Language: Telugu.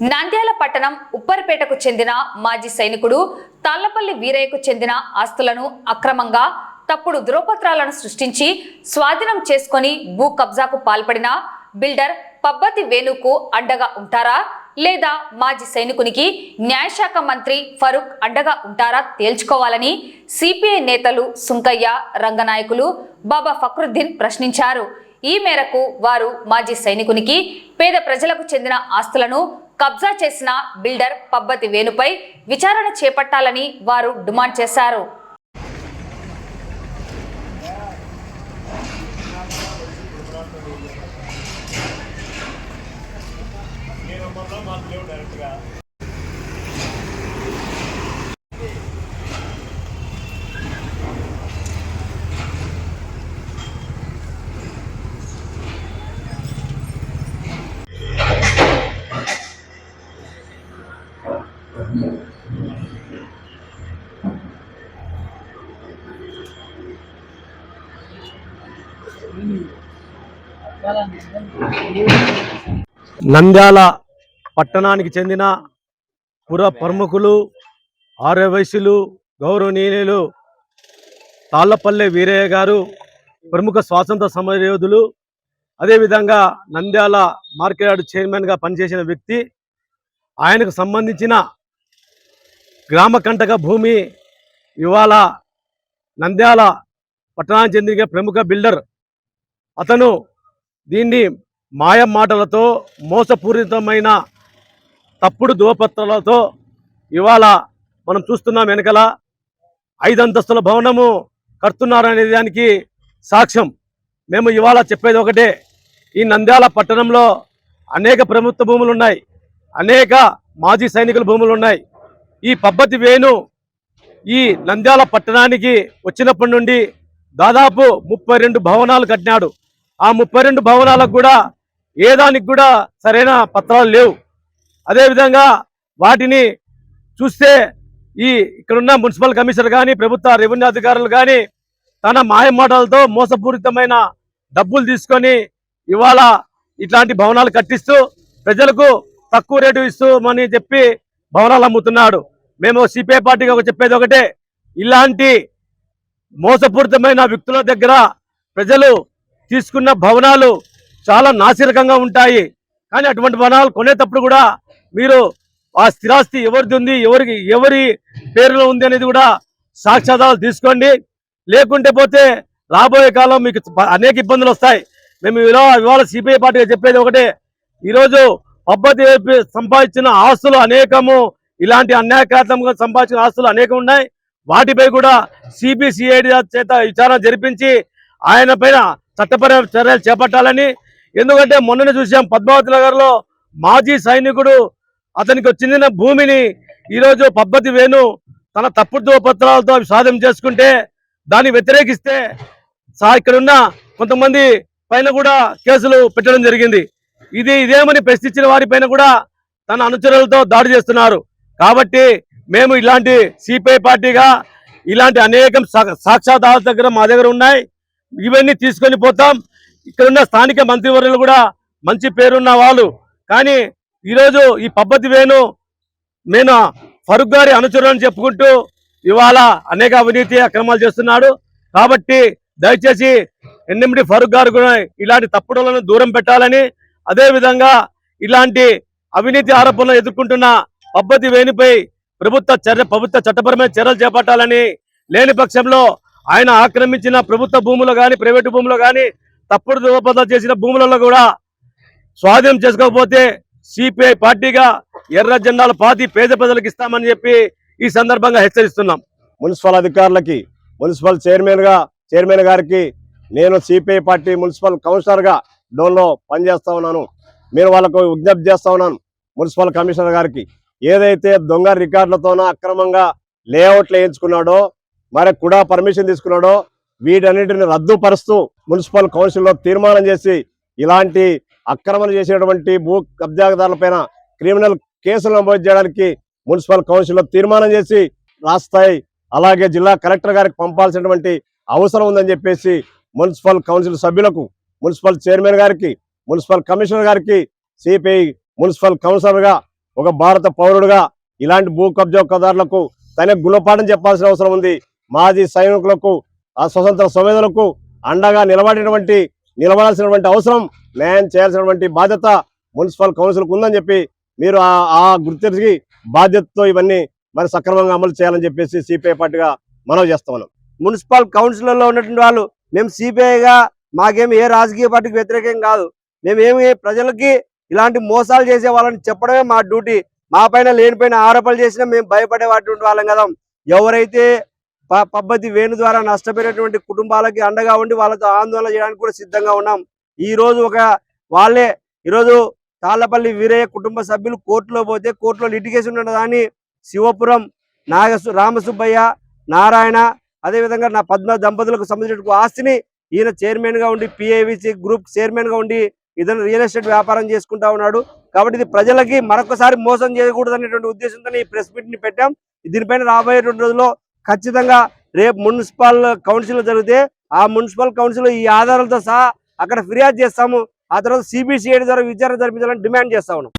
నంద్యాల పట్టణం ఉప్పరిపేటకు చెందిన మాజీ సైనికుడు తాళ్ళపల్లి వీరయ్యకు చెందిన ఆస్తులను అక్రమంగా తప్పుడు ధృవపత్రాలను సృష్టించి స్వాధీనం చేసుకొని భూ కబ్జాకు పాల్పడిన బిల్డర్ పబ్బతి వేణుకు అండగా ఉంటారా? లేదా మాజీ సైనికునికి న్యాయశాఖ మంత్రి ఫరూక్ అండగా ఉంటారా తేల్చుకోవాలని సిపిఐ నేతలు సుంకయ్య రంగనాయకులు బాబా ఫక్రుద్దీన్ ప్రశ్నించారు. ఈ మేరకు వారు మాజీ సైనికునికి పేద ప్రజలకు చెందిన ఆస్తులను కబ్జా చేసిన బిల్డర్ పబ్బతి వేణుపై విచారణ చేపట్టాలని వారు డిమాండ్ చేశారు. నంద్యాల పట్టణానికి చెందిన పుర ప్రముఖులు ఆర్యవైశ్యులు గౌరవనీయులు తాళ్ళపల్లె వీరయ్య గారు ప్రముఖ స్వాతంత్ర సమరయోధులు అదేవిధంగా నంద్యాల మార్కెట్ చైర్మన్గా పనిచేసిన వ్యక్తి ఆయనకు సంబంధించిన గ్రామ కంటక భూమి ఇవాళ నంద్యాల పట్టణానికి చెందిన ప్రముఖ బిల్డర్ అతను దీన్ని మాయ మాటలతో మోసపూరితమైన తప్పుడు దువపత్రాలతో ఇవాళ మనం చూస్తున్నాం వెనకల. ఐదంతస్తుల భవనము కడుతున్నారనే దానికి సాక్ష్యం. మేము ఇవాళ చెప్పేది ఒకటే ఈ నంద్యాల పట్టణంలో అనేక ప్రభుత్వ భూములు ఉన్నాయి అనేక మాజీ సైనికుల భూములు ఉన్నాయి. ఈ పబ్బతి వేణు ఈ నంద్యాల పట్టణానికి వచ్చినప్పటి నుండి దాదాపు ముప్పై రెండు భవనాలు కట్టినాడు. ఆ ముప్పై రెండు భవనాలకు కూడా ఏ దానికి కూడా సరైన పత్రాలు లేవు. అదేవిధంగా వాటిని చూస్తే ఈ ఇక్కడున్న మున్సిపల్ కమిషనర్ కానీ ప్రభుత్వ రెవెన్యూ అధికారులు కానీ తన మాయమాటలతో మోసపూరితమైన డబ్బులు తీసుకొని ఇవాళ ఇట్లాంటి భవనాలు కట్టిస్తూ ప్రజలకు తక్కువ రేటు ఇస్తామని చెప్పి భవనాలు అమ్ముతున్నాడు. మేము సిపిఐ పార్టీగా ఒక చెప్పేది ఒకటే ఇలాంటి మోసపూరితమైన వ్యక్తుల దగ్గర ప్రజలు తీసుకున్న భవనాలు చాలా నాసిరకంగా ఉంటాయి. కానీ అటువంటి భవనాలు కొనేటప్పుడు కూడా మీరు ఆ స్థిరాస్తి ఎవరిది ఉంది ఎవరికి ఎవరి పేరులో ఉంది అనేది కూడా సాక్ష్యాధారాలు తీసుకోండి. లేకుంటే పోతే రాబోయే కాలం మీకు అనేక ఇబ్బందులు వస్తాయి. మేము ఇలా ఇవాళ సిపిఐ పార్టీగా చెప్పేది ఒకటే. ఈరోజు పబ్బతి సంపాదించిన ఆస్తులు అనేకము ఇలాంటి అన్యాయకాతంగా సంపాదించిన ఆస్తులు అనేకం ఉన్నాయి. వాటిపై కూడా సిబిసిఐడి చేత విచారణ జరిపించి ఆయన పైన చట్టపర చర్యలు చేపట్టాలని. ఎందుకంటే మొన్ననే చూసాం పద్మావతి నగర్లో మాజీ సైనికుడు అతనికి చెందిన భూమిని ఈరోజు పబ్బతి వేణు తన తప్పుడు పత్రాలతో స్వాధీనం చేసుకుంటే దాన్ని వ్యతిరేకిస్తే సా ఇక్కడున్న కొంతమంది పైన కూడా కేసులు పెట్టడం జరిగింది. ఇది ఇదేమని ప్రశ్నించిన వారి పైన కూడా తన అనుచరులతో దాడి చేస్తున్నారు. కాబట్టి మేము ఇలాంటి సిపిఐ పార్టీగా ఇలాంటి అనేకం సాక్షాధారాల దగ్గర మా దగ్గర ఉన్నాయి. ఇవన్నీ తీసుకొని పోతాం. ఇక్కడున్న స్థానిక మంత్రివర్యులు కూడా మంచి పేరున్న వాళ్ళు. కానీ ఈరోజు ఈ పబ్బతి వేణు నేను ఫరూక్ గారి అనుచరులను చెప్పుకుంటూ ఇవాళ అనేక అవినీతి అక్రమాలు చేస్తున్నాడు. కాబట్టి దయచేసి ఎన్ఎండి ఫరూక్ గారు కూడా ఇలాంటి తప్పుడులను దూరం పెట్టాలని అదేవిధంగా ఇలాంటి అవినీతి ఆరోపణలు ఎదుర్కొంటున్న పబ్బతి వేణిపై ప్రభుత్వ చర్య ప్రభుత్వ చట్టపరమైన చర్యలు చేపట్టాలని లేని పక్షంలో ఆయన ఆక్రమించిన ప్రభుత్వ భూములు కానీ ప్రైవేటు భూములు కానీ తప్పుడు ధృవపదాలు చేసిన భూములలో కూడా స్వాధీనం చేసుకోకపోతే సిపిఐ పార్టీగా ఎర్ర జెండాలు పాతి పేద ప్రజలకు ఇస్తామని చెప్పి ఈ సందర్భంగా హెచ్చరిస్తున్నాం. మున్సిపల్ అధికారులకి మున్సిపల్ చైర్మన్గా చైర్మన్ గారికి నేను సిపిఐ పార్టీ మున్సిపల్ కౌన్సిలర్ డోన్లో పనిచేస్తా ఉన్నాను. మీరు వాళ్ళకు విజ్ఞప్తి చేస్తా ఉన్నాను మున్సిపల్ కమిషనర్ గారికి. ఏదైతే దొంగ రికార్డులతోనో అక్రమంగా లేఅవుట్లు వేయించుకున్నాడో మరి కూడా పర్మిషన్ తీసుకున్నాడో వీటన్నిటిని రద్దుపరుస్తూ మున్సిపల్ కౌన్సిల్లో తీర్మానం చేసి ఇలాంటి అక్రమణ చేసేటువంటి భూ కబ్జాదారులపైన క్రిమినల్ కేసులు నమోదు చేయడానికి మున్సిపల్ కౌన్సిల్లో తీర్మానం చేసి రాస్తాయి. అలాగే జిల్లా కలెక్టర్ గారికి పంపాల్సినటువంటి అవసరం ఉందని చెప్పేసి మున్సిపల్ కౌన్సిల్ సభ్యులకు మున్సిపల్ చైర్మన్ గారికి మున్సిపల్ కమిషనర్ గారికి సిపిఐ మున్సిపల్ కౌన్సిలర్గా ఒక భారత పౌరుడుగా ఇలాంటి భూ కబ్జాదారులకు తన గుణపాఠం చెప్పాల్సిన అవసరం ఉంది. మాజీ సైనికులకు ఆ స్వతంత్ర సంవేదనలకు అండగా నిలబడినటువంటి నిలబడాల్సినటువంటి అవసరం న్యాయం చేయాల్సినటువంటి బాధ్యత మున్సిపల్ కౌన్సిల్కు ఉందని చెప్పి మీరు ఆ ఆ గుర్తించి బాధ్యతతో ఇవన్నీ మరి సక్రమంగా అమలు చేయాలని చెప్పేసి సిపిఐ పార్టీగా మనవి చేస్తా ఉన్నాం. మున్సిపల్ కౌన్సిలర్లో ఉన్నటువంటి వాళ్ళు మేము సిపిఐగా మాకేమి ఏ రాజకీయ పార్టీకి వ్యతిరేకం కాదు. మేమేమి ప్రజలకి ఇలాంటి మోసాలు చేసే వాళ్ళని చెప్పడమే మా డ్యూటీ. మా పైన లేనిపోయిన ఆరోపణలు చేసినా మేము భయపడేటువంటి వాళ్ళం కదా. ఎవరైతే ప- వేణు ద్వారా నష్టపోయినటువంటి కుటుంబాలకి అండగా ఉండి వాళ్ళతో ఆందోళన చేయడానికి కూడా సిద్ధంగా ఉన్నాం. ఈ రోజు ఒక వాళ్ళే ఈరోజు తాళ్ళపల్లి వీరయ్య కుటుంబ సభ్యులు కోర్టులో పోతే కోర్టులో లిటిగేషన్ ఉన్నదాన్ని శివపురం నాగసు రామసుబ్బయ్య నారాయణ అదేవిధంగా నా పద్మ దంపతులకు సంబంధించిన ఆస్తిని ఈయన చైర్మన్గా ఉండి పిఏవిసి గ్రూప్ చైర్మన్గా ఉండి ఇతను రియల్ ఎస్టేట్ వ్యాపారం చేసుకుంటా ఉన్నాడు. కాబట్టి ఇది ప్రజలకి మరొకసారి మోసం చేయకూడదు అనేటువంటి ఉద్దేశంతో ఈ ప్రెస్ మీట్ని పెట్టాం. దీనిపైన రాబోయేటువంటి రోజుల్లో ఖచ్చితంగా రేపు మున్సిపల్ కౌన్సిల్ జరిగితే ఆ మున్సిపల్ కౌన్సిల్ ఈ ఆధారాలతో సహా అక్కడ ఫిర్యాదు చేస్తాము. ఆ తర్వాత సిబిసిఐడి ద్వారా విచారణ జరిపించాలని డిమాండ్ చేస్తా ఉన్నాం.